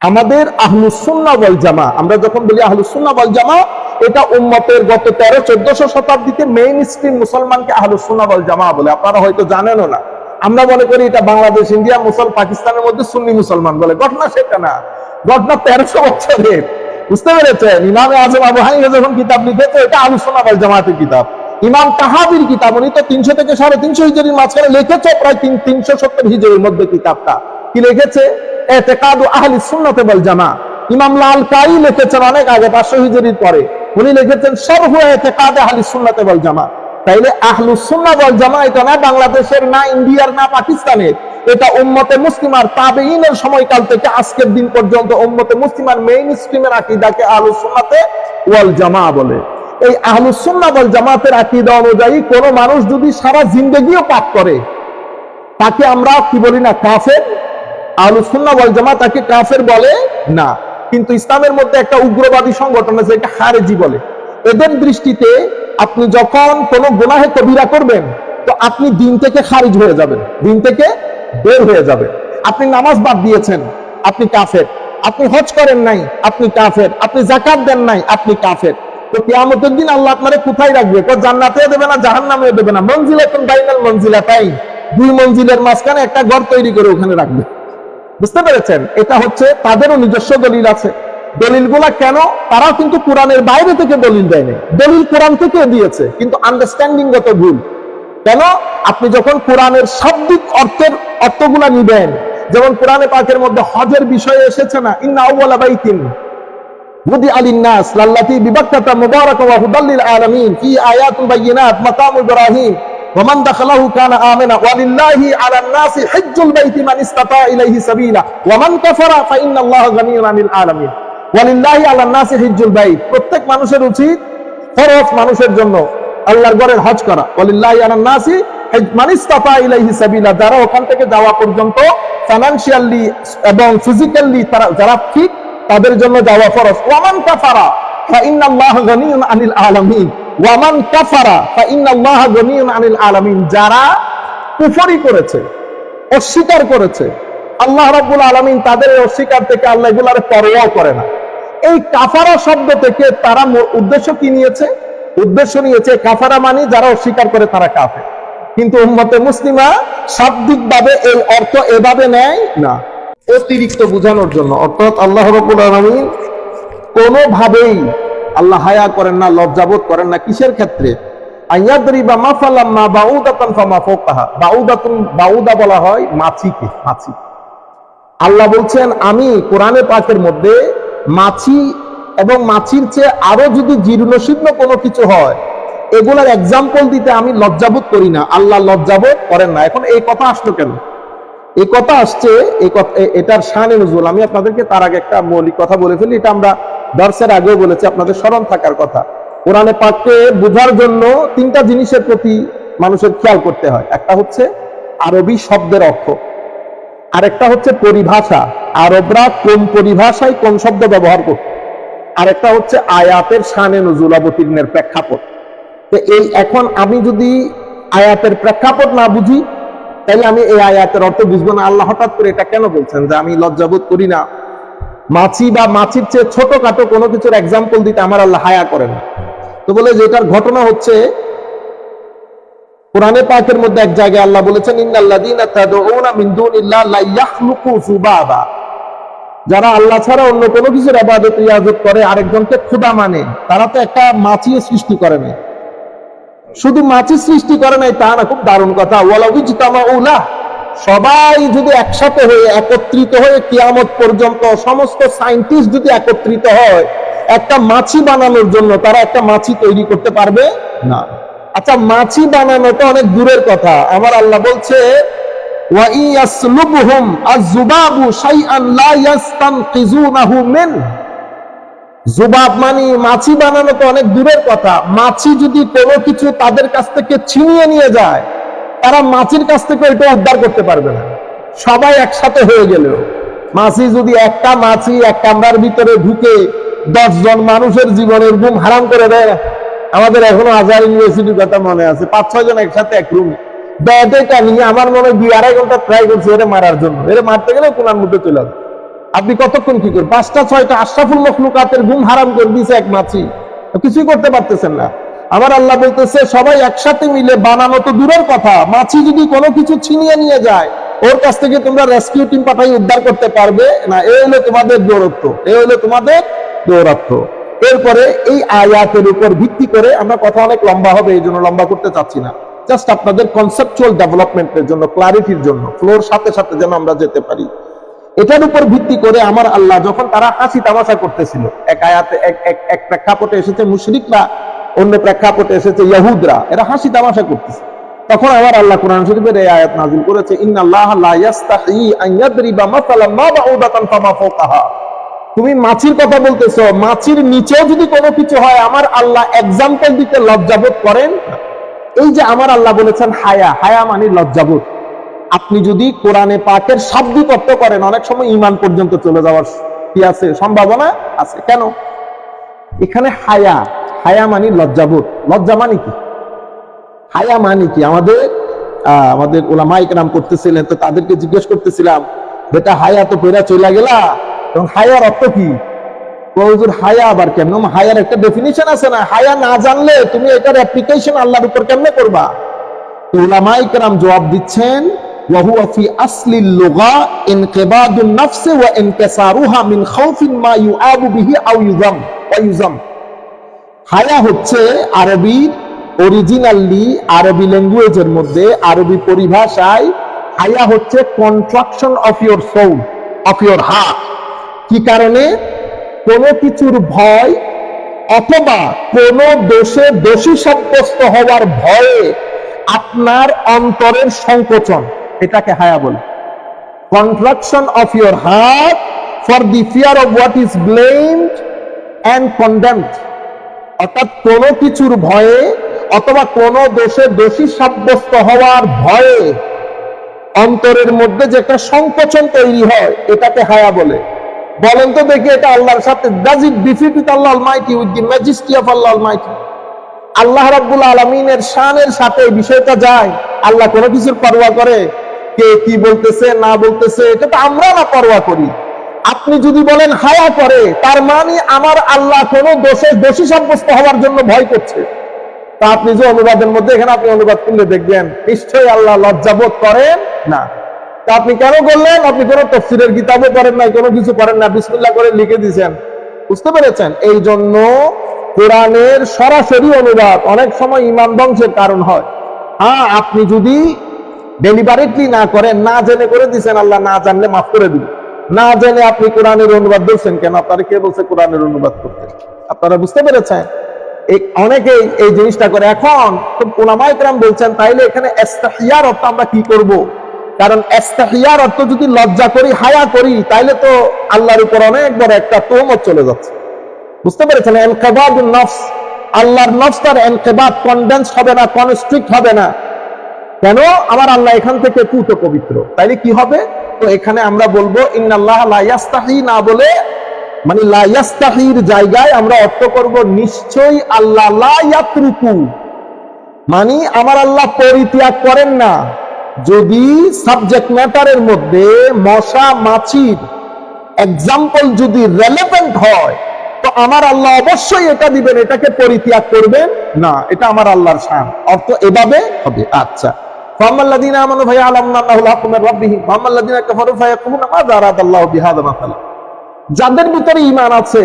আমাদের আহলুসুন্না বল জামা আমরা যখন বলি আহলুসুন্না বল জামা এটা উম্মতের গত তেরো, চোদ্দশো শতাব্দীতে মেইন স্ট্রিম মুসলমানকে আহলুসুন্না বল জামা বলে। আপনারা হয়তো জানেনও না। আমরা মনে করি এটা বাংলাদেশ, ইন্ডিয়া, মুসল, পাকিস্তানের মধ্যে সুন্নি মুসলমান বলে। ঘটনা সেটা না। ঘটনা তেরোশো বছরের। বুঝতে পেরেছেন? ইমামে আজম আবু হানিফা যখন কিতাব লিখেছে, এটা আলোচনা বল জামাতের কিতাব। ইমাম তাহাবির কিতাব, উনি তো তিনশো থেকে সাড়ে তিনশো হিজরির মাঝখানে লিখেছে, প্রায় তিন, তিনশো সত্তর হিজরির মধ্যে কিতাবটা। কি লিখেছে? এতেকাদু আহলি সুন্নতে বল জামা ইমাম লাল কাই লিখেছেন অনেক আগে পাঁচশো হিজরির পরে। উনি লিখেছেন সর্ব এতেকাদ আহলি সুন্নতে বল জামা তাইলে আহলু সুন্না বল জামা এটা না বাংলাদেশের, না ইন্ডিয়ার, না পাকিস্তানের। এটা উম্মতে মুসলিমার তাবেইনের সময়কাল থেকে আজকের দিন পর্যন্ত উম্মতে মুসলিমার মেইন স্ট্রিমের আকিদাকে আহলু সুন্নাতে ওয়াল জামা বলে। এই আহলু সুন্না ওয়াল জামাতের আকিদা অনুযায়ী কোন মানুষ যদি সারা জিন্দেগিও পাপ করে, তাকে আমরা কি বলি না, কাফের? ওয়াল জামা তাকে কাফের বলে না। কিন্তু ইসলামের মধ্যে একটা উগ্রবাদী সংগঠন আছে খারেজি বলে। এদের দৃষ্টিতে আপনি যখন কোন গুনাহে কবিরা করবেন, তো আপনি দিন থেকে খারিজ হয়ে যাবেন, দিন থেকে বের হয়ে যাবেন। আপনি নামাজ বাদ দিয়েছেন, আপনি কাফের। আপনি হজ করেন নাই, আপনি কাফের। আপনি জাকাত দেন নাই, আপনি কাফের। তো কিয়ামতের দিন আল্লাহ আপনারে কোথায় রাখবে? তো জান্নাতে দেবে না জাহান্নামে দেবে না। মঞ্জিলা কোন বাইনাল মঞ্জিলা তাই দুই মঞ্জিলের মাঝখানে একটা ঘর তৈরি করে ওখানে রাখবে। বুঝতে পেরেছেন? এটা হচ্ছে তাদেরও নিজস্ব দলিল আছে। দলিলগুলা কেন? তারাও কিন্তু কোরআনের বাইরে থেকে দলিল দেয়নি। দলিল কোরআন থেকে দিয়েছে, কিন্তু আন্ডারস্ট্যান্ডিং গত ভুল। কেন? আপনি যখন কোরআনের শাব্দিক অর্থের অর্থগুলা নিবেন, যেমন কোরআনে পাকের মধ্যে হজের বিষয়ে এসেছে না, ইন্না আলিন নাস লাল্লাতি বিবাক্কাতা মুবারাকা ওয়া আলামিন ফি মাকাম ইব্রাহিম। ومن دخله كان آمنا ولله على الناس حج البيت من استطاع إليه سبيلا ومن كفر فإن الله غني عن العالمين ولله على الناس حج البيت প্রত্যেক মানুষের উচিত ফরজ মানুষের জন্য আল্লাহর ঘরের হজ করা ওয়ালিল্লাহি আলান নাসি মান ইস্তাতা ইলাইহি সাবিলা যারা ওখান থেকে যাওয়া পর্যন্ত ফাইনান্সিয়ালি এবং ফিজিক্যালি তারা যারা ঠিক তাদের জন্য যাওয়া ফরজ ওয়ামান কাফারা ফাইন্নাল্লাহ গনিয়ুন আনিল আলামিন ওয়ামান কাফারা, ফাইন্নাল্লাহ গনিয়ুন আনিল আলামিন, যারা কুফরি করেছে, অস্বীকার করেছে, আল্লাহ রাব্বুল আলামিন তাদের অস্বীকার থেকে আল্লাহ এগুলার পরোয়াও করে না। এই কাফারা শব্দ থেকে তারা উদ্দেশ্য কি নিয়েছে? উদ্দেশ্য নিয়েছে কাফারা মানে যারা অস্বীকার করে তারা কাফে কিন্তু উম্মতে মুসলিমা শাব্দিক ভাবে এই অর্থ এভাবে নেয় না। অতিরিক্ত বোঝানোর জন্য, অর্থাৎ আল্লাহ রাব্বুল আলামিন কোনোভাবেই আল্লাহ হায়া করেন না, লজ্জাবোধ করেন না। কিসের ক্ষেত্রে? বলা হয় মাছিকে, মাছি। আল্লাহ বলছেন, আমি কোরআনে পাকের মধ্যে মাছি এবং মাছির চেয়ে আরও যদি জীর্ণ শীর্ণ কোনো কিছু হয়, এগুলার এক্সাম্পল দিতে আমি লজ্জাবোধ করি না। আল্লাহ লজ্জাবোধ করেন না। এখন এই কথা আসলো কেন? এই কথা আসছে এটার শানে নজরুল আমি আপনাদেরকে তার আগে একটা মৌলিক কথা বলে ফেলি। এটা আমরা দর্শের আগেও বলেছি, আপনাদের স্মরণ থাকার কথা। কোরআনে পাককে বোঝার জন্য তিনটা জিনিসের প্রতি মানুষের খেয়াল করতে হয়। একটা হচ্ছে আরবি শব্দের অর্থ। আরেকটা হচ্ছে পরিভাষা। আরবরা কোন পরিভাষায় কোন শব্দ ব্যবহার করত। আরেকটা হচ্ছে আয়াতের শানে নজুল অবতীর্ণের প্রেক্ষাপট। তো এই এখন আমি যদি আয়াতের প্রেক্ষাপট না বুঝি, তাহলে আমি এই আয়াতের অর্থ বুঝব না। আল্লাহ হঠাৎ করে এটা কেন বলছেন যে আমি লজ্জাবোধ করি না? মাছি বা মাছির চেয়ে ছোটখাটো কোনো কিছুর এক্সাম্পল দিতে আমার আল্লাহ হায়া করেন। তো বলে যে এটার ঘটনা হচ্ছে, কোরআনে পাকের মধ্যে এক জায়গায় আল্লাহ বলেছেন, ইন্নাল্লাযীনা যারা আল্লাহ ছাড়া অন্য কোনো কিছুর ইবাদত ইয়াজত করে, আরেকজনকে খোদা মানে তারা তো একটা মাছিও সৃষ্টি করে না শুধু মাছি সৃষ্টি করে নাই, তা না, খুব দারুণ কথা। ওয়ালাউজিতামা উলা সবাই যদি একসাথে হয়ে একত্রিত হয়ে কিয়ামত পর্যন্ত সমস্ত সায়েন্টিস্ট যদি একত্রিত হয় একটা মাছি বানানোর জন্য তারা একটা মাছি তৈরি করতে পারবে? না। আচ্ছা মাছি বানানো তো অনেক দূরের কথা। আমার আল্লাহ বলছে মিন। জুবাব মানি মাছি বানানো তো অনেক দূরের কথা। মাছি যদি কোনো কিছু তাদের কাছ থেকে ছিনিয়ে নিয়ে যায় তারা মাছির কাছ থেকে এটা উদ্ধার করতে পারবে না। সবাই একসাথে হয়ে গেলেও। মাছি যদি একটা মাছি এক কামরার ভিতরে ঢুকে দশ জন মানুষের জীবনের ঘুম হারাম করে দেয় আমাদের এখনও আজহার ইউনিভার্সিটির কথা মনে আছে, পাঁচ, ছয় জন একসাথে এক রুমে ব্যাটেটা নিয়ে আমার মনে দুই আড়াই ঘণ্টা ট্রাই করছে এরে মারার জন্য। এরে মারতে গেলে কোনার মধ্যে চলে আসবে আপনি কতক্ষণ কি করবেন? পাঁচটা, ছয়টা, আশরাফুল মখলুকাতের ঘুম হারাম করে দিয়েছে এক মাছি কিছুই করতে পারতেছেন না। আমার আল্লাহ বলতেছে, সবাই একসাথে মিলে বানানো তো দূরের কথা, মাছি যদি কোনো কিছু ছিনিয়ে নিয়ে যায়, ওর কাছ থেকে তোমরা রেস্কিউ টিম পাঠাই উদ্ধার করতে পারবে। না এই হলো তোমাদের দৌরত্ব এই হলো তোমাদের দৌরত্ব এরপরে এই আয়াতের উপর ভিত্তি করে আমরা কথা অনেক লম্বা হবে, এই জন্য লম্বা করতে চাচ্ছি না। জাস্ট আপনাদের কনসেপচুয়াল ডেভেলপমেন্টের জন্য ক্লারিটির জন্য ফ্লোর সাথে সাথে যেন আমরা যেতে পারি। এটার উপর ভিত্তি করে আমার আল্লাহ যখন তারা হাসি তামাশা করতেছিল, এক আয়াতে এক এক প্রেক্ষাপটে এসেছে, মুশরিকরা অন্য প্রেক্ষাপটে এসেছে ইয়াহুদরা। এরা হাসি তামাশা করতেছে। তখন আমার আল্লাহ কোরআন শরীফের এই আয়াত নাযিল করেছে তুমি মাছির কথা বলতেছো, মাছির নিচেও যদি কোনো কিছু হয়, আমার আল্লাহ এক্সাম্পল দিতে লজ্জাবোধ করেন এই যে আমার আল্লাহ বলেছেন হায়া হায়া মানে লজ্জাবোধ। আপনি যদি কোরআনে পাকের শাব্দিক অর্থ করেন, অনেক সময় ইমান পর্যন্ত চলে যাওয়ার কি আছে? সম্ভাবনা আছে। কেন? এখানে হায়া হায়া মানে লজ্জাবোধ লজ্জা মানে কি হায়া মানে কি আমাদের আহ, আমাদের ওলামাইক নাম করতেছিলেন তো তাদেরকে জিজ্ঞেস করতেছিলাম বেটা হায়া তো পেরা চলে গেলা এবং হায়ার অর্থ কি তো হুজুর হায়া আবার কেমন হায়ার একটা ডেফিনিশন আছে না হায়া না জানলে তুমি এটার অ্যাপ্লিকেশন আল্লাহর উপর কেমনে করবা তো উলামায়ে কেরাম জবাব দিচ্ছেন وهو في أصل اللغة انقباض النفس وانكسارها من خوف ما يعاب به أو يذم ويذم হায়া হচ্ছে আরবি অরিজিনালি আরবি ল্যাঙ্গুয়েজের মধ্যে, আরবি পরিভাষায় হায়া হচ্ছে contraction of your soul of your heart কি কারণে? কোনো কিছুর ভয় অথবা কোনো দোষে দোষী সাব্যস্ত হওয়ার ভয়ে আপনার অন্তরের সংকোচন, এটাকে হায়া বলে। Contraction of your heart for the fear of what is blamed and condemned অর্থাৎ কোনো কিছুর ভয়ে অথবা কোনো দোষে দোষী সাব্যস্ত হওয়ার ভয়ে অন্তরের মধ্যে যে একটা সংকোচন তৈরি হয়, এটাকে হায়া বলে। বলেন তো দেখি এটা আল্লাহর সাথে আল্লাহ রাব্বুল আলমিনের শানের সাথে এই বিষয়টা যায়। আল্লাহ কোনো কিছুর পরোয়া করে, কে কি বলতেছে, না বলতেছে, এটা তো আমরা না পরোয়া করি। আপনি যদি বলেন, হায়া করে, তার মানে আমার আল্লাহ কোনো দোষে দোষী সাব্যস্ত হওয়ার জন্য ভয় করছে। তা আপনি যে অনুবাদের মধ্যে এখানে আপনি অনুবাদ করলে দেখবেন, নিশ্চয়ই আল্লাহ লজ্জাবোধ করেন না। তা আপনি কেন করলেন? আপনি কোনো তফসিরের কিতাবও করেন নাই, কোনো কিছু করেন না বিসমিল্লাহ করে লিখে দিয়েছেন। বুঝতে পেরেছেন? এই জন্য কোরআনের সরাসরি অনুবাদ অনেক সময় ইমান ধ্বংসের কারণ হয়। হ্যাঁ আপনি যদি ডেলিভারেটলি না করেন, না জেনে করে দিছেন আল্লাহ না জানলে মাফ করে দিবেন। না জেনে আপনি কোরআনের অনুবাদ দিচ্ছেন কেন? আপনারা কে বলছে কোরআনের অনুবাদ করতে? আপনারা বুঝতে পেরেছেন? এই অনেকেই এই জিনিসটা করে। এখন বলছেন, তাইলে এখানে এস্তাহিয়ার অর্থ আমরা কি করব? কারণ এস্তাহিয়ার অর্থ যদি লজ্জা করি, হায়া করি, তাইলে তো আল্লাহর উপর অনেক বড় একটা তোমত চলে যাচ্ছে। বুঝতে পেরেছেন? এনকেবাদ নফস। আল্লাহর নফস তার এনকেবাদ কনডেন্স হবে না কনস্ট্রিক্ট হবে না। কেন আমার আল্লাহ এখান থেকে পুত পবিত্র? তাইলে কি হবে? তো এখানে আমরা বলব, ইন্নাল্লাহ লা ইয়াস্তাহি না বলে মানে লাইয়াস্তাহির জায়গায় আমরা অর্থ করব, নিশ্চয়ই আল্লাহ লা ইয়াতরুকু। মানে আমার আল্লাহ পরিত্যাগ করেন না। যদি সাবজেক্ট ম্যাটারের মধ্যে মশা, মাছির এক্সাম্পল যদি রেলেভেন্ট হয়, তো আমার আল্লাহ অবশ্যই এটা দিবেন, এটাকে পরিত্যাগ করবেন? না, এটা আমার আল্লাহর শান। অর্থ এভাবে হবে। আচ্ছা। যাদের ভিতরে ঈমান আছে,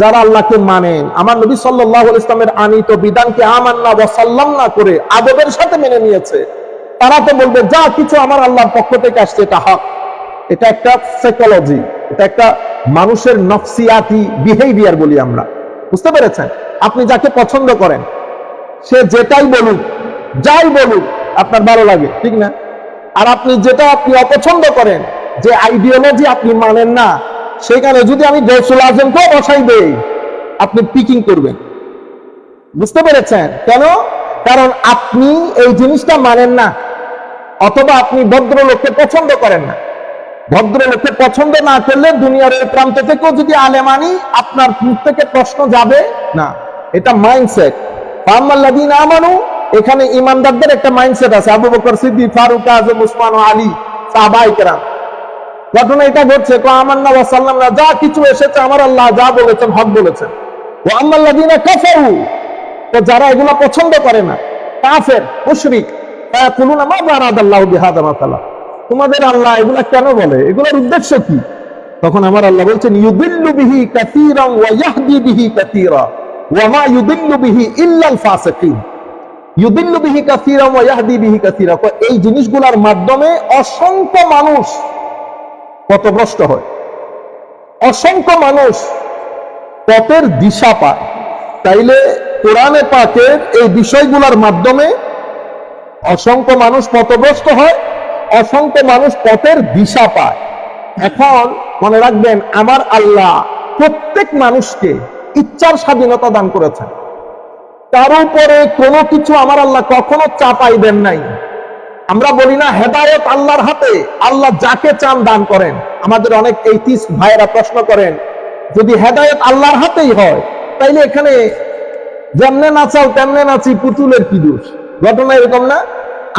যারা আল্লাহকে মানেন আমার নবী সাল্লাল্লাহু ইসলামের আনিত বিধানকে আমান্না ওয়া সাল্লাম না করে আদবের সাথে মেনে নিয়েছে, তারা তো বলবে, যা কিছু আমার আল্লাহর পক্ষ থেকে আসছে, এটা হক। এটা একটা সাইকোলজি এটা একটা মানুষের নফসিয়াতি বিহেভিয়ার বলি আমরা। বুঝতে পেরেছেন? আপনি যাকে পছন্দ করেন, সে যেটাই বলুক, যাই বলুক আপনার ভালো লাগে, ঠিক না? আর আপনি যেটা আপনি অপছন্দ করেন, যে আইডিওলজি আপনি মানেন না, সেখানে যদি আমি গৌসুল আজমকেও বসাই দেই, আপনি পিকিং করবেন। বুঝতে পেরেছেন? কেন? কারণ আপনি এই জিনিসটা মানেন না, অথবা আপনি ভদ্রলোককে পছন্দ করেন না। ভদ্রলোককে পছন্দ না করলে দুনিয়ার এই প্রান্ত থেকেও যদি আলেমানি আপনার মুখ থেকে প্রশ্ন যাবে না। এটা মাইন্ডসেট ফার্মাল্লাদিন আমানু এখানে ইমানদারদের একটা মাইন্ডসেট আছে। আবু বকর সিদ্দিক, ফারুক আজম, উসমান ও আলী সাহাবাই ঘটনা এটা ঘটছে আমার যা কিছু এসেছে আমার আল্লাহ যা বলেছেন, হক বলেছেন। ও কাফারু, তো যারা এগুলো পছন্দ করে না, কাফের, মুশরিক বারাদাল্লাহু বিহাদা মাসালা। তোমাদের আল্লাহ এগুলা কেন বলে? এগুলোর উদ্দেশ্য কি? তখন আমার আল্লাহ বলছেন, ইউদিল্লু বিহি কাসীরান ওয়া ইয়াহদি বিহি কাসীরা, ওয়া মা ইউদিল্লু বিহি ইল্লাল ফাসিকিন। ইউদিল্লু বিহি কাসীরান ওয়া ইয়াহদি বিহি কাসীরা। এই জিনিসগুলোর মাধ্যমে অসংখ্য মানুষ পথভ্রষ্ট হয়। অসংখ্য মানুষ পথের দিশা পায়। তাইলে কোরআনে পাকের এই বিষয়গুলোর মাধ্যমে অসংখ্য মানুষ পথভ্রষ্ট হয়, অসংখ্য মানুষ পথের দিশা পায়। এখন মনে রাখবেন, আমার আল্লাহ প্রত্যেক মানুষকে ইচ্ছার স্বাধীনতা দান করেছেন। তার উপরে কোনো কিছু আমার আল্লাহ কখনো চাপাই দেন নাই। আমরা বলি না, হেদায়ত আল্লাহর হাতে, আল্লাহ যাকে চান দান করেন। আমাদের অনেক এইতিস ভাইয়েরা প্রশ্ন করেন, যদি হেদায়ত আল্লাহর হাতেই হয়, তাইলে এখানে যেমনে নাচাও তেমনে নাচি পুতুলের কি দোষ? ঘটনা এরকম না?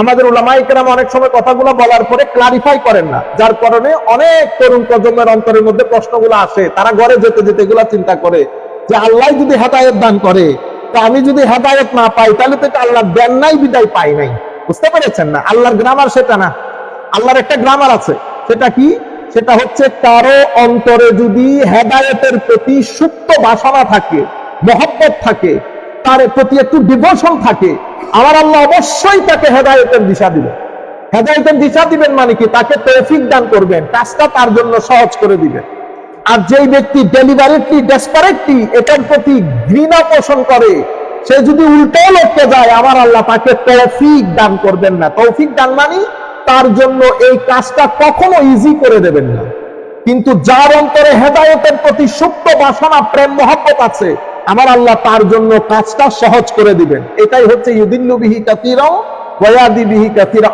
আমাদের ওলামাই কেরাম অনেক সময় কথাগুলো বলার পরে ক্লারিফাই করেন না, যার কারণে অনেক তরুণ প্রজন্মের অন্তরের মধ্যে প্রশ্নগুলো আসে। তারা ঘরে যেতে যেতে এগুলা চিন্তা করে যে, আল্লাহ যদি হেদায়ত দান করে তা আমি যদি হেদায়ত না পাই, তাহলে তো এটা আল্লাহ দেন নাই, বিদায় পাই নাই। বুঝতে পেরেছেন না? আল্লাহর গ্রামার সেটা না। আল্লাহর একটা গ্রামার আছে। সেটা কি? সেটা হচ্ছে কারও অন্তরে যদি হেদায়তের প্রতি সুপ্ত বাসনা থাকে, মহব্বত থাকে, তার প্রতি একটু ডিভোশন থাকে, আমার আল্লাহ অবশ্যই তাকে হেদায়তের দিশা দিবেন। হেদায়তের দিশা দিবেন মানে কি? তাকে তৌফিক দান করবেন। কাজটা তার জন্য সহজ করে দিবেন। আর যেই ব্যক্তি ডেলিভারিটলি ডেসপারেটলি এটার প্রতি ঘৃণা পোষণ করে, সে যদি উল্টাও লড়তে যায়, আমার আল্লাহ তাকে তৌফিক দান করবেন না। তৌফিক দান মানে তার জন্য এই কাজটা কখনো ইজি করে দেবেন না। কিন্তু যার অন্তরে হেদায়তের প্রতি সুপ্ত বাসনা, প্রেম, মহব্বত আছে, আমার আল্লাহ তার জন্য কাজটা সহজ করে দিবেন। এটাই হচ্ছে ইউদিল্লু বিহি কাতিরাও ওয়াদিবিহি কাতিরা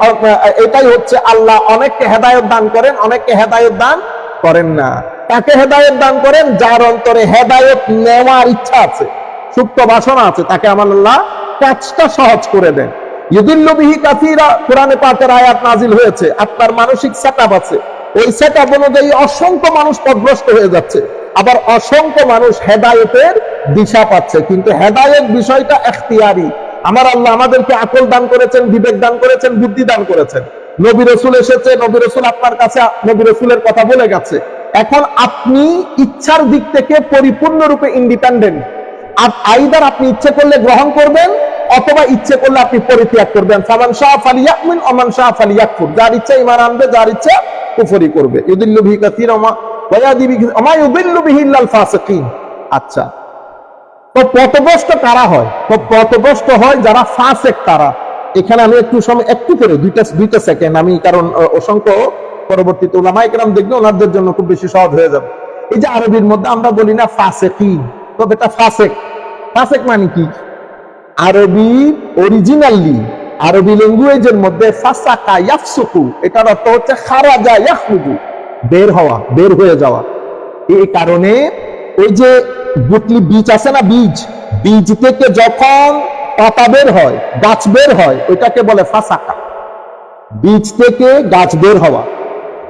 এটাই হচ্ছে আল্লাহ অনেককে হেদায়ত দান করেন, অনেককে হেদায়ত দান করেন না। তাকে হেদায়ত দান করেন, যার অন্তরে হেদায়ত নেওয়ার ইচ্ছা আছে, সুপ্ত বাসনা আছে, তাকে আমার আল্লাহ কাজটা সহজ করে দেন। ইউদিল্লু বিহি কাতিরা কোরআনে পাকের আয়াত নাজিল হয়েছে, আপনার মানসিক সেটআপ আছে। ওই সেটআপ অনুযায়ী অসংখ্য মানুষ পথগ্রস্ত হয়ে যাচ্ছে। আবার অসংখ্য মানুষ হেদায়েতের দিশা পাচ্ছে, কিন্তু হেদায়েত বিষয়টা এখতিয়ারি। আমার আল্লাহ আমাদেরকে আকল দান করেছেন, বিবেক দান করেছেন, বুদ্ধি দান করেছেন। নবী রসুল এসেছে, নবী রসুল আপনার কাছে, নবী রসুলের কথা বলে গেছে। এখন আপনি ইচ্ছার দিক থেকে পরিপূর্ণরূপে ইন্ডিপেন্ডেন্ট আর আইদার আপনি ইচ্ছে করলে গ্রহণ করবেন, অথবা ইচ্ছে করলে আপনি পরিত্যাগ করবেন। ফামান শাহ ফালিয়াকমিন, ওমান শাহ ফালিয়াকফুর। যার ইচ্ছা ইমান আনবে, যার ইচ্ছা কুফরি করবে। ইউদিল্লু বিহি কাসীরা আচ্ছা। তো পথভ্রষ্ট কারা হয়? তো পথভ্রষ্ট হয় যারা ফাসেক তারা। এখানে আমি একটু সময়, একটু করে, দুইটা দুইটা সেকেন্ড আমি, কারণ অসংখ্য পরবর্তীতে ওলামাই কেরাম দেখলে ওনাদের জন্য খুব বেশি সহজ হয়ে যাবে। এই যে আরবির মধ্যে আমরা বলি না ফাসেকি তো এটা ফাসেক। ফাসেক মানে কি? আরবি অরিজিনালি আরবি ল্যাঙ্গুয়েজের মধ্যে ফাসাকা ইয়াফসুকু, এটার অর্থ হচ্ছে বের হওয়া, বের হয়ে যাওয়া। এই কারণে ওই যে গুটলি বীজ আছে না বীজ বীজ থেকে যখন পাতা বের হয়, গাছ বের হয়, ওইটাকে বলে ফাসাকা। বীজ থেকে গাছ বের হওয়া।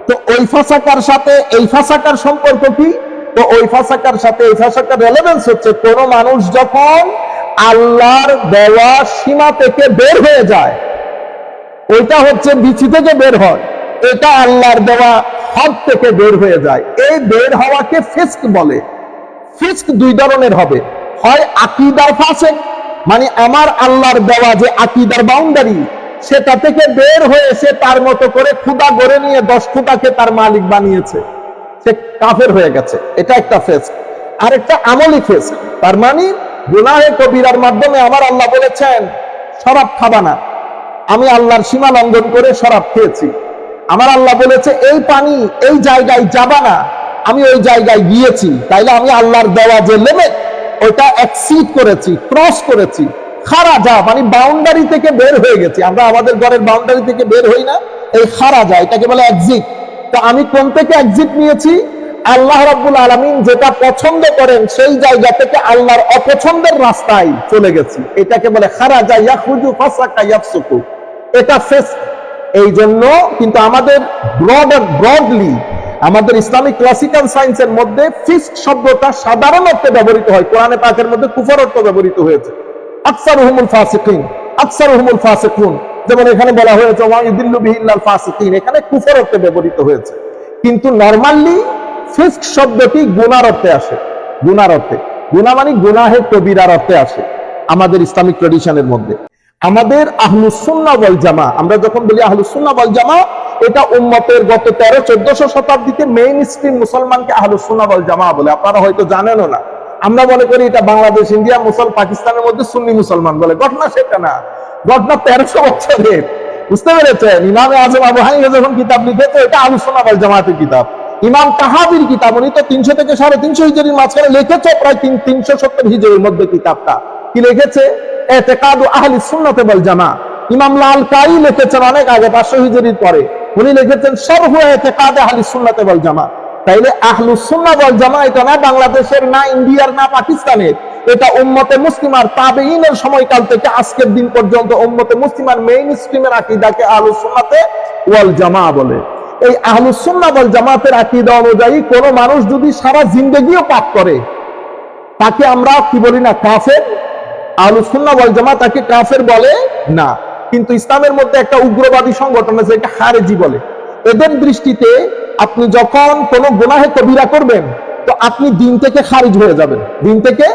তো ওই ফাসাকার সাথে এই ফাসাকার সম্পর্ক কি? তো ওই ফাসাকার সাথে এই ফাসাকার রেলেভেন্স হচ্ছে কোন মানুষ যখন আল্লাহর দেওয়া সীমা থেকে বের হয়ে যায়, ওইটা হচ্ছে বিচি থেকে বের হয়, এটা আল্লাহর দেওয়া হদ থেকে বের হয়ে যায়। এই বের হওয়াকে ফিস্ক বলে। ফিস্ক দুই ধরনের হবে। হয় আকিদার ফাঁসে মানে আমার আল্লাহর দেওয়া যে আকিদার বাউন্ডারি সেটা থেকে বের হয়ে সে তার মতো করে খুদা গড়ে নিয়ে দশ খুদাকে তার মালিক বানিয়েছে। সে কাফের হয়ে গেছে। এটা একটা ফেস আর একটা আমলি ফেস তার মানে গুনাহে কবিরার মাধ্যমে আমার আল্লাহ বলেছেন, শরাব খাবা না। আমি আল্লাহর সীমা লঙ্ঘন করে শরাব খেয়েছি। আমার আল্লাহ বলেছে, এই পানি এই জায়গায় যাবা না। আমি ওই জায়গায় গিয়েছি। তাইলে আমি আল্লাহর দেওয়া যে লিমিট ওইটা এক্সিড করেছি ক্রস করেছি। খারা যা মানে বাউন্ডারি থেকে বের হয়ে গেছি। আমরা আমাদের ঘরের বাউন্ডারি থেকে বের হই না, এই খারা যা, এটাকে বলে এক্সিট তো আমি কোন থেকে এক্সিট নিয়েছি? আল্লাহ রাব্বুল আলামিন যেটা পছন্দ করেন, সেই জায়গা থেকে আল্লাহর অপছন্দের রাস্তায় চলে গেছি। এটাকে বলে খারাজা ইয়াখরুজু ফাসাকা ইয়াফসুকু। এটা ফেস এই জন্য কিন্তু আমাদের ব্রড ব্রডলি আমাদের ইসলামিক ক্লাসিক্যাল সায়েন্সের মধ্যে ফিস্ক শব্দটা সাধারণ অর্থে ব্যবহৃত হয়। কোরআনে পাকের মধ্যে কুফর অর্থ ব্যবহৃত হয়েছে। আকসার হুমুল ফাসিকিন আকসার হুমুল ফাসিকুন। যেমন এখানে বলা হয়েছে বিহিল্লাল ফাসিকিন এখানে কুফর অর্থে ব্যবহৃত হয়েছে। কিন্তু ফিস্ক শব্দটি গুনার অর্থে আসে। গুনার অর্থে। গুনা মানে গুনাহে কবিরার অর্থে আসে আমাদের ইসলামিক ট্রেডিশনের মধ্যে। আমাদের আহলুসুন্না ওয়াল জামা, আমরা যখন বলি আহলুসুন্না ওয়াল জামা, এটা উম্মতের গত তেরো, চোদ্দশো শতাব্দীতে মেইন স্ট্রিম মুসলমানকে আহলুসুন্না ওয়াল জামা বলে। আপনারা হয়তো জানেনও না। আমরা মনে করি এটা বাংলাদেশ, ইন্ডিয়া, মুসল, পাকিস্তানের মধ্যে সুন্নি মুসলমান বলে। ঘটনা সেটা না। ঘটনা তেরোশো বছরের। বুঝতে পেরেছেন? ইমামে আজম আবু হানিফা যখন কিতাব লিখেছে, এটা আহলুসুন্না ওয়াল জামাতের কিতাব। ইমাম তাহাবির কিতাব, উনি তো তিনশো থেকে সাড়ে তিনশো হিজরির মাঝখানে লিখেছে, প্রায় তিন তিনশো সত্তর হিজরির মধ্যে কিতাবটা। কি লিখেছে? এতেকাদু আহলি সুন্নাতে বল জামা। ইমাম লাল কাই লিখেছেন অনেক আগে, পাঁচশো হিজরির পরে। উনি লিখেছেন সর্ব এতেকাদে আহলি সুন্নাতে বল জামা। তাইলে আহলু সুন্না বল জামা এটা না বাংলাদেশের, না ইন্ডিয়ার, না পাকিস্তানের। এটা উম্মতে মুসলিমার তাবেইনের সময়কাল থেকে আজকের দিন পর্যন্ত উম্মতে মুসলিমার মেইন স্ট্রিমের আকীদাকে আহলু সুন্নাতে ওয়াল জামা বলে। এই আহলু সুন্না ওয়াল জামাতের আকীদা অনুযায়ী কোন মানুষ যদি সারা জিন্দেগিও পাপ করে, তাকে আমরা কি বলি না, কাফের? আলুসুন্না ওয়াল জামা তাকে কাফের বলে না। কিন্তু ইসলামের মধ্যে একটা উগ্রবাদী সংগঠন আছে এটা খারেজি বলে। এদের দৃষ্টিতে আপনি যখন কোনো গুনাহে কবিরা করবেন, তো আপনি দিন থেকে খারিজ হয়ে যাবেন, দিন থেকে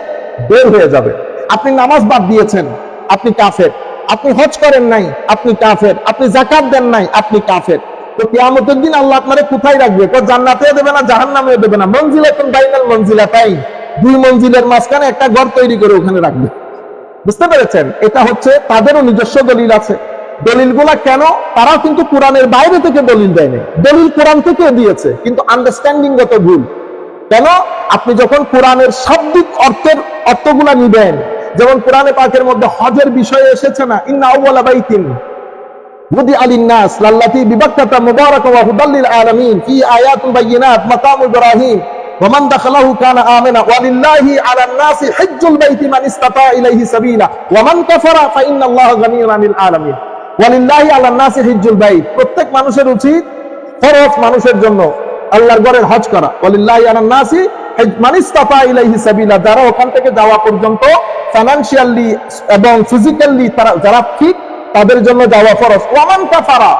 বের হয়ে যাবেন। আপনি নামাজ বাদ দিয়েছেন, আপনি কাফের। আপনি হজ করেন নাই, আপনি কাফের। আপনি জাকাত দেন নাই, আপনি কাফের। তো কিয়ামতের দিন আল্লাহ আপনারে কোথায় রাখবে? তো জান্নাতেও দেবে না, জাহান্নামেও দেবে না। মঞ্জিল এখন বাইনাল মঞ্জিলা তাই দুই মঞ্জিলের মাঝখানে একটা ঘর তৈরি করে ওখানে রাখবে। বুঝতে পেরেছেন? এটা হচ্ছে তাদেরও নিজস্ব দলিল আছে। দলিলগুলা কেন তারাও কিন্তু কোরআনের বাইরে থেকে দলিল দেয়নি দলিল কোরআন থেকে দিয়েছে কিন্তু আন্ডারস্ট্যান্ডিং গত ভুল কেন আপনি যখন কোরআনের শাব্দিক অর্থের অর্থগুলা নিবেন যেমন কোরআনে পাকের মধ্যে হজের বিষয়ে এসেছে না ইন্না আউওয়ালা বাইতিন ودي على الناس للتي ببكة مباركة وهدى للعالمين في آيات بينات مقام إبراهيم ومن دخله كان آمنا ولله على الناس حج البيت من استطاع إليه سبيلا ومن كفر فإن الله غني عن العالمين ওয়ালিল্লাহি আল্লাহ হিজুল বাই। প্রত্যেক মানুষের উচিত ফরজ মানুষের জন্য আল্লাহর ঘরের হজ করা। ওয়ালিল্লাহি আল্লাহ নাসি মানিস্তাফা ইলাইহি সাবিলা, যারা ওখান থেকে যাওয়া পর্যন্ত ফাইন্যান্সিয়ালি এবং ফিজিক্যালি তারা যারা ঠিক, তাদের জন্য যাওয়া ফরজ। ওয়ামান কাফারা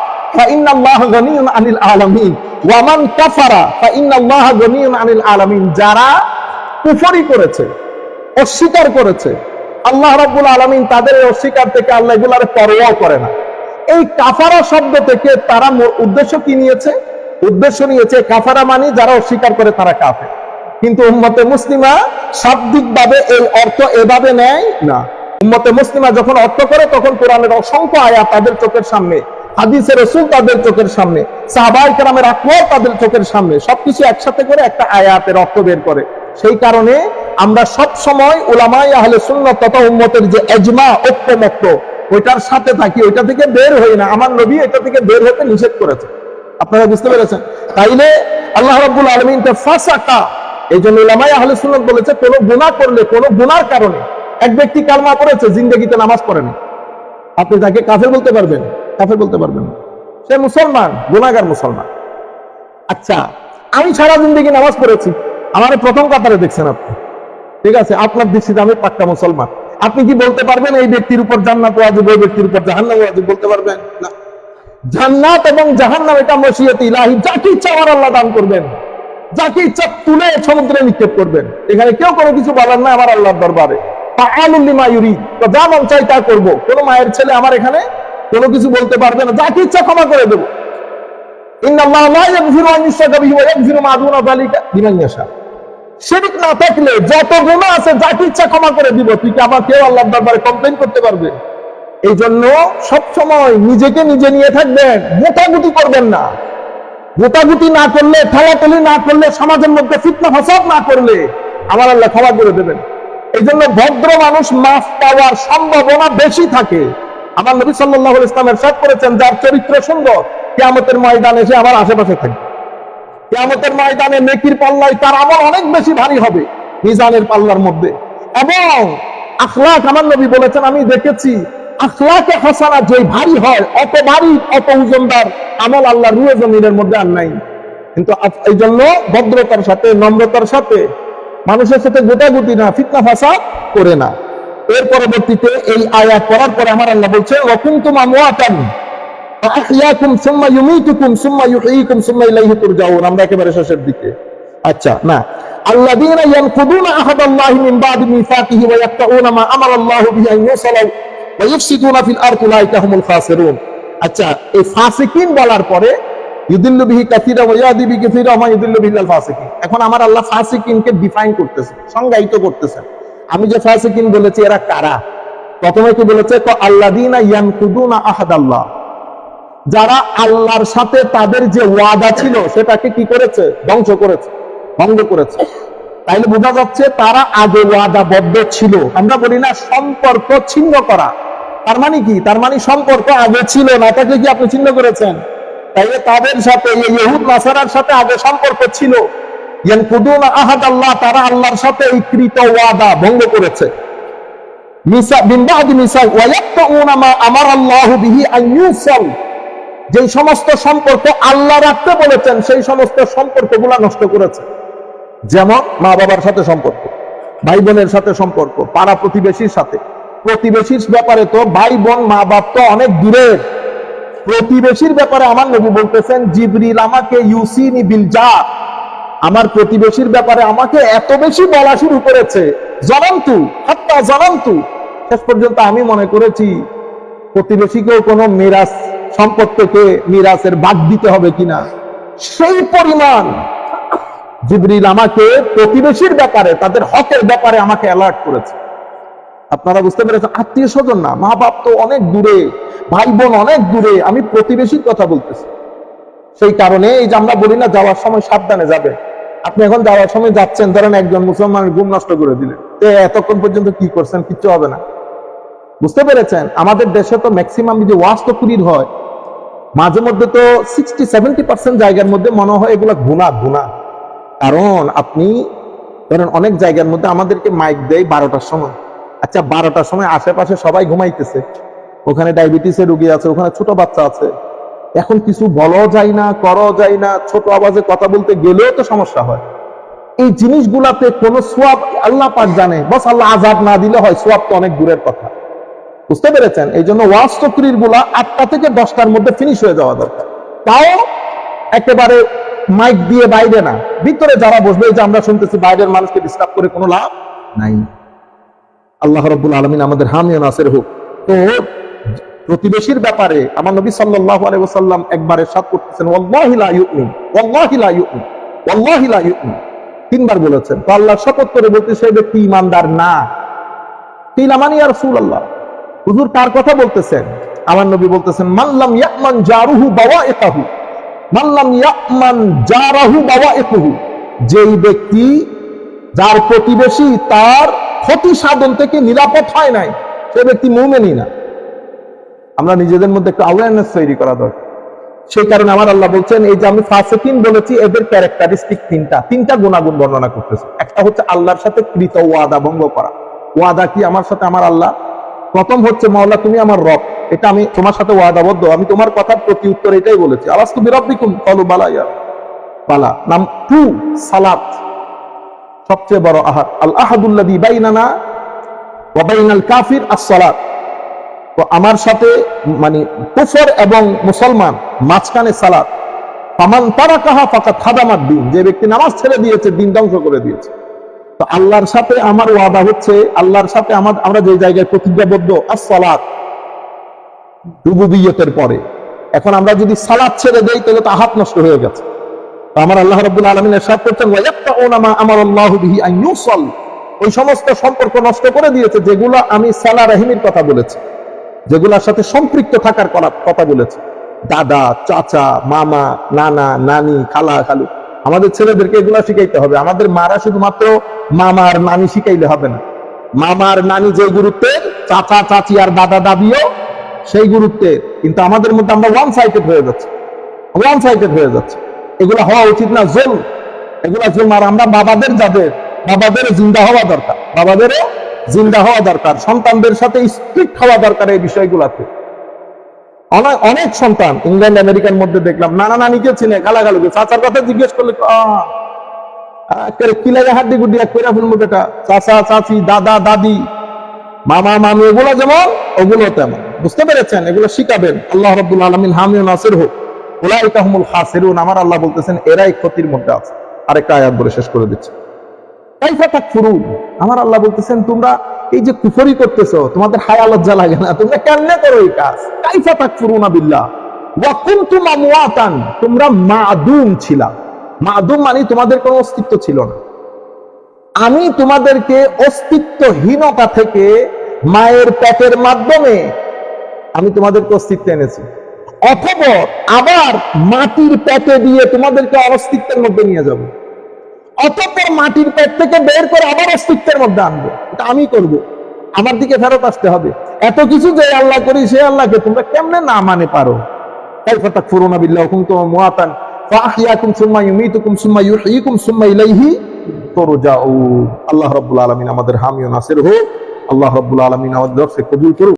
গনিউন আনিল আলামিন। ওয়ামান কাফারা গনিউন আনিল আলামিন। যারা কুফরি করেছে, অস্বীকার করেছে, আল্লাহ রাব্বুল আলামিন তাদের অস্বীকার থেকে আল্লাহ এগুলার পরোয়াও করে না। এই কাফারা শব্দ থেকে তারা উদ্দেশ্য কি নিয়েছে? উদ্দেশ্য নিয়েছে কাফারা মানে যারা অস্বীকার করে তারা কাফে কিন্তু উম্মতে মুসলিমা শাব্দিক ভাবে এই অর্থ এভাবে নেয় না। উম্মতে মুসলিমা যখন অর্থ করে, তখন কোরআনের অসংখ্য আয়া তাদের চোখের সামনে, হাদিসের রসুল তাদের চোখের সামনে, সাহাবাই আকবর তাদের চোখের সামনে, সবকিছু একসাথে করে একটা আয়াতের অর্থ বের করে। সেই কারণে আমরা সব সময় ওলামাই আহলে সুন্নত তথা উম্মতের যে এজমা, ঐক্যমত্য ওইটার সাথে থাকি, ওইটা থেকে বের হই না। আমার নবী এটা থেকে বের হতে নিষেধ করেছে। আপনারা বুঝতে পেরেছেন? তাইলে আল্লাহ রাব্বুল আলামিন তা ফাসাকা, এই জন্য ওলামাই আহলে সুন্নত বলেছে, কোনো গুনাহ করলে, কোনো গুনার কারণে এক ব্যক্তি কালমা পড়েছে, জিন্দগিতে নামাজ পড়েনি। আপনি তাকে কাফের বলতে পারবেন? কাফের বলতে পারবেন না। সে মুসলমান, গুনাহগার মুসলমান। আচ্ছা আমি সারা জিন্দগি নামাজ পড়েছি। আমার প্রথম কাতারে দেখছেন আপনি। ঠিক আছে, আপনার দৃষ্টিতে আমি পাক্কা মুসলমান। আপনি কি বলতে পারবেন এই ব্যক্তির উপর জান্নাত ওয়াজিব, ওই ব্যক্তির উপর জাহান্নাম ওয়াজিব বলতে পারবেন? না। জান্নাত এবং জাহান্নাম, এটা মসিয়ত ইলাহি, যাকে ইচ্ছা আমার আল্লাহ দান করবেন। যাকে ইচ্ছা তুলে সমুদ্রে নিক্ষেপ করবেন। এখানে কেউ কোনো কিছু বলার না আমার আল্লাহর দরবারে। লিমা। তো যা মন চাই তা করব। কোনো মায়ের ছেলে আমার এখানে কোনো কিছু বলতে পারবে না, যাকে ইচ্ছা ক্ষমা করে দেবো। ইন্নাল্লাহ লা ইয়াগফিরু আন ইউশরাকা বিহি ওয়া ইয়াগফিরু মা দুনা যালিকা ইয়াশা। শিরক না থাকলে যত গুনাহ আছে যাকে ইচ্ছা ক্ষমা করে দিব তুই কি আবার কেউ আল্লাহর দরবারে কমপ্লেন করতে পারবে। এই জন্য সব সময় নিজেকে নিজে নিয়ে থাকবেন গোটাগুটি করবেন না। গোটাগুটি না করলে, ঠেলাঠেলি না করলে, সমাজের মধ্যে ফিতনা ফসাদ না করলে আমার আল্লাহ ক্ষমা করে দেবেন। এই জন্য ভদ্র মানুষ মাফ পাওয়ার সম্ভাবনা বেশি থাকে। আমার নবী সাল্লাহ ইসলামের সাথ করেছেন, যার চরিত্র সুন্দর, কেয়ামতের ময়দান এসে আমার আশেপাশে থাকবে। কেয়ামতের ময়দানে নেকির পাল্লায় তার আমল অনেক বেশি ভারী হবে মিজানের পাল্লার মধ্যে। এবং আখলাক আমার নবী বলেছেন, আমি দেখেছি আখলাকে হাসানা যে ভারী হয়, অত ভারী, অত ওজনদার আমল আল্লাহ রুয়ে জমিনের মধ্যে আর নাই। কিন্তু এই জন্য ভদ্রতার সাথে, নম্রতার সাথে, মানুষের সাথে গোটাগুটি না, ফিতনা ফাসাদ করে না। এর পরবর্তীতে এই আয়াত পড়ার পরে আমার আল্লাহ বলছে ওয়াকুনতুম আমওয়াতান ফাআহইয়াকুম সুম্মা ইউমীতুকুম সুম্মা ইউহয়ীকুম সুম্মা ইলাইহি তুরজাউন। আমরা একেবারে শেষের দিকে। আচ্ছা না। আল্লাযীনা ইয়ানকুদুনা মিন বাদি মিসাকিহি ওয়া মা আমারা আল্লাহু বিহি আন ওয়া ফিল আরদি খাসিরুন। আচ্ছা এই ফাসিকিন বলার পরে ইউদিল্লু বিহি ওয়া ইয়াদি বিহি ইউদিল্লু ফাসিকিন। এখন আমার আল্লাহ ফাসিকিনকে ডিফাইন করতেছে, সংজ্ঞায়িত করতেছেন আমি যে ফাসিকিন বলেছি, এরা কারা? প্রথমে কি বলেছে? তো আল্লাযীনা ইয়ানকুদুনা আহাদাল্লাহ। যারা আল্লাহর সাথে তাদের যে ওয়াদা ছিল, সেটাকে কি করেছে? ধ্বংস করেছে। ভঙ্গ করেছে। তাইলে বোঝা যাচ্ছে তারা আগে ওয়াদাবদ্ধ ছিল। আমরা বলি না সম্পর্ক ছিন্ন করা। তার মানে কি? তার মানে সম্পর্ক আগে ছিল না, তাকে কি আপনি ছিন্ন করেছেন? তাইলে তাদের সাথে ইহুদ নাসারার সাথে আগে সম্পর্ক ছিল। আহাদ আল্লাহ তারা আল্লাহর সাথে এই কৃত ওয়াদা ভঙ্গ করেছে। মিসা বিন বাদি মিসা ওয়া ইয়াকতাউনা মা আমারা আল্লাহু বিহি আন যেই সমস্ত সম্পর্ক আল্লাহ রাখতে বলেছেন, সেই সমস্ত সম্পর্কগুলা নষ্ট করেছে। যেমন মা বাবার সাথে সম্পর্ক, ভাই বোনের সাথে সম্পর্ক, পাড়া প্রতিবেশীর সাথে। প্রতিবেশীর ব্যাপারে তো ভাই বোন, মা বাপ তো অনেক দূরের। প্রতিবেশীর ব্যাপারে আমার নবী বলতেছেন, জিবরিল আমাকে ইউসিনি বিল যা আমার প্রতিবেশীর ব্যাপারে আমাকে এত বেশি বলা শুরু করেছে, জনন্তু, হাত্তা জনন্তু। শেষ পর্যন্ত আমি মনে করেছি, প্রতিবেশীকেও কোনো মিরাজ সম্পদ থেকে মিরাজের ভাগ দিতে হবে কিনা? সেই পরিমাণ জিবরিল আমাকে প্রতিবেশীর ব্যাপারে, তাদের হকের ব্যাপারে আমাকে অ্যালার্ট করেছে। আপনারা বুঝতে পেরেছেন, আত্মীয় স্বজন না মা বাপ তো অনেক দূরে ভাই বোন অনেক দূরে, আমি প্রতিবেশীর কথা বলতেছি। সেই কারণে এই যে আমরা বলি না, যাওয়ার সময় সাবধানে যাবে। আপনি এখন যাওয়ার সময় যাচ্ছেন, ধরেন একজন মুসলমানের ঘুম নষ্ট করে দিলেন। এতক্ষণ পর্যন্ত কি করছেন? কিচ্ছু হবে না। বুঝতে পেরেছেন? আমাদের দেশে তো ম্যাক্সিমাম যে ওয়াজ তো কুড়ির হয় মাঝে মধ্যে তো সিক্সটি সেভেন্টি পার্সেন্ট জায়গার মধ্যে মনে হয় এগুলো গুণা গুণা। কারণ আপনি ধরেন অনেক জায়গার মধ্যে আমাদেরকে মাইক দেয় বারোটার সময়। আচ্ছা বারোটার সময় আশেপাশে সবাই ঘুমাইতেছে। ওখানে ডায়াবেটিসের রুগী আছে, ওখানে ছোট বাচ্চা আছে। এখন কিছু বলাও যায় না, করাও যায় না, ছোট আওয়াজে কথা বলতে গেলেও তো সমস্যা হয়। এই জিনিসগুলাতে কোনো সোয়াব আল্লাহ পাক জানে। বস আল্লাহ আজাব না দিলে হয়, সোয়াব তো অনেক দূরের কথা। বুঝতে পেরেছেন? এই জন্য ওয়াজ তকরিরগুলা আটটা থেকে দশটার মধ্যে ফিনিশ হয়ে যাওয়া দরকার। তাও একেবারে মাইক দিয়ে বাইরে না। ভিতরে যারা বসবে যে আমরা শুনতেছি, বাইরের মানুষকে ডিস্টার্ব করে কোনো লাভ নাই। আল্লাহ রব্বুল আলমিন আমাদের হামি ও নাসের হোক। তো প্রতিবেশীর ব্যাপারে আমার নবী সাল্লাল্লাহু আলাইহি ওয়াসাল্লাম একবারে সাত করতেছেন তিনবার বলেছেন। তো আল্লাহ শপথ করে বলতে সেই ব্যক্তি ইমানদার না। কিলা মানি আর রাসূলুল্লাহ। হুজুর কার কথা বলতেছেন? আমার নবী বলতেছেন মাল্লাম ইয়ামান জারুহু বাওয়াইতাহু মাল্লাম ইয়ামান জারাহু বাওয়াইতুহু যেই ব্যক্তি যার প্রতিবেশী তার ক্ষতি সাধন থেকে নিরাপদ হয় নাই, সে ব্যক্তি মুমিনই না। আমরা নিজেদের মধ্যে একটু অ্যাওয়ারনেস তৈরি করা দরকার। সেই কারণে আমার আল্লাহ বলছেন, এই যে আমি ফাসিকিন বলেছি, এদের ক্যারেক্টারিস্টিক তিনটা তিনটা গুণাগুণ বর্ণনা করতেছে। একটা হচ্ছে আল্লাহর সাথে কৃত ওয়াদা ভঙ্গ করা। ওয়াদা কি আমার সাথে? আমার আল্লাহ প্রথম হচ্ছে, মাওলা, তুমি আমার রব। এটা আমি তোমার সাথে ওয়াদাবদ্ধ। আমি তোমার কথার প্রতি উত্তর এটাই বলেছি। আওয়াজ তুমি রব্বিকুম কলু বালা ইয়া বালা। নাম টু, সালাত। সবচেয়ে বড় আহাদ আল আহাদুল্লাদি বাইনানা ওয়া বাইনাল কাফির আর সালাত তো আমার সাথে মানে কুফর এবং মুসলমান, মাঝখানে সালাত। ফামান তারাকাহা ফাকাত খাদামাত দিন। যে ব্যক্তি নামাজ ছেড়ে দিয়েছে, দিন ধ্বংস করে দিয়েছে। তো আল্লাহর সাথে আমার ওয়াদা হচ্ছে, আল্লাহর সাথে আমার, আমরা যে জায়গায় প্রতিজ্ঞাবদ্ধ আর সালাত রুবুবিয়তের পরে। এখন আমরা যদি সালাদ ছেড়ে দেই, তাহলে তো আহাত নষ্ট হয়ে গেছে। আমার আল্লাহ রবুল আলমিন এরশাদ করছেন আমার আল্লাহ বিহি আইনুসল ওই সমস্ত সম্পর্ক নষ্ট করে দিয়েছে, যেগুলো আমি সালা রাহিমের কথা বলেছি। যেগুলোর সাথে সম্পৃক্ত থাকার কথা বলেছি। দাদা, চাচা, মামা, নানা, নানি, খালা, খালু। আমাদের ছেলেদেরকে এগুলা শিখাইতে হবে। আমাদের মারা শুধুমাত্র মামার নানি শিখাইলে হবে না। মামার নানি যে গুরুত্বের চাচা, চাচি আর দাদা, দাদিও সেই গুরুত্বের কিন্তু আমাদের মধ্যে আমরা ওয়ান সাইডেড হয়ে যাচ্ছে। ওয়ান সাইডেড হয়ে যাচ্ছে। এগুলো হওয়া উচিত না জোল এগুলা জোল আর আমরা বাবাদের যাদের, বাবাদের জিন্দা হওয়া দরকার। বাবাদেরও জিন্দা হওয়া দরকার। সন্তানদের সাথে স্ট্রিক্ট হওয়া দরকার এই বিষয়গুলোতে। অনেক সন্তান ইংল্যান্ড, আমেরিকার মধ্যে দেখলাম, নানা নানি নানিকে চিনে, গালাগালুকে। চাচার কথা জিজ্ঞেস করলে কি লাগে হাড্ডি গুড্ডি, এক করে ফেলব বেটা চাচা, চাচি, দাদা, দাদি, মামা, মামি, এগুলো যেমন, ওগুলো তেমন। বুঝতে পেরেছেন? এগুলো শিখাবেন। আল্লাহ রব্বুল আলমিন হামিউ নাসির হোক ওলাইকা হুমুল খাসিরুন। আমার আল্লাহ বলতেছেন, এরাই ক্ষতির মধ্যে আছে। আরেকটা আয়াত বলে শেষ করে দিচ্ছে। কাইফা তাকফুরুন? আমার আল্লাহ বলতেছেন, তোমরা এই যে কুফরি করতেছো, তোমাদের হায়া লজ্জা লাগে না, তোমরা কেমনে করো এই কাজ? কাইফা ওয়া আমওয়াতান, তোমরা মাদুম ছিলা। মাদুম মানে তোমাদের কোনো অস্তিত্ব ছিল না। আমি তোমাদেরকে অস্তিত্বহীনতা থেকে মায়ের পেটের মাধ্যমে আমি তোমাদেরকে অস্তিত্ব এনেছি। অথবা আবার মাটির পেটে দিয়ে তোমাদেরকে অস্তিত্বের মধ্যে নিয়ে যাব। অতঃপর মাটির পেট থেকে বের করে আবার অস্তিত্বের মধ্যে আনব। এটা আমি করব। আমার দিকে ফেরত আসতে হবে। এত কিছু যে আল্লাহ করি, সে আল্লাহকে তোমরা কেমনে না মানে পারো? তাই তাকফুরুনা ফুরোনা ওয়া কুনতুম তোমার তুরজাউন। আল্লাহ রবুল আলমিন আমাদের হামিও নাসের হোক। আল্লাহ রবুল আলমিন আমাদের কবুল করুক।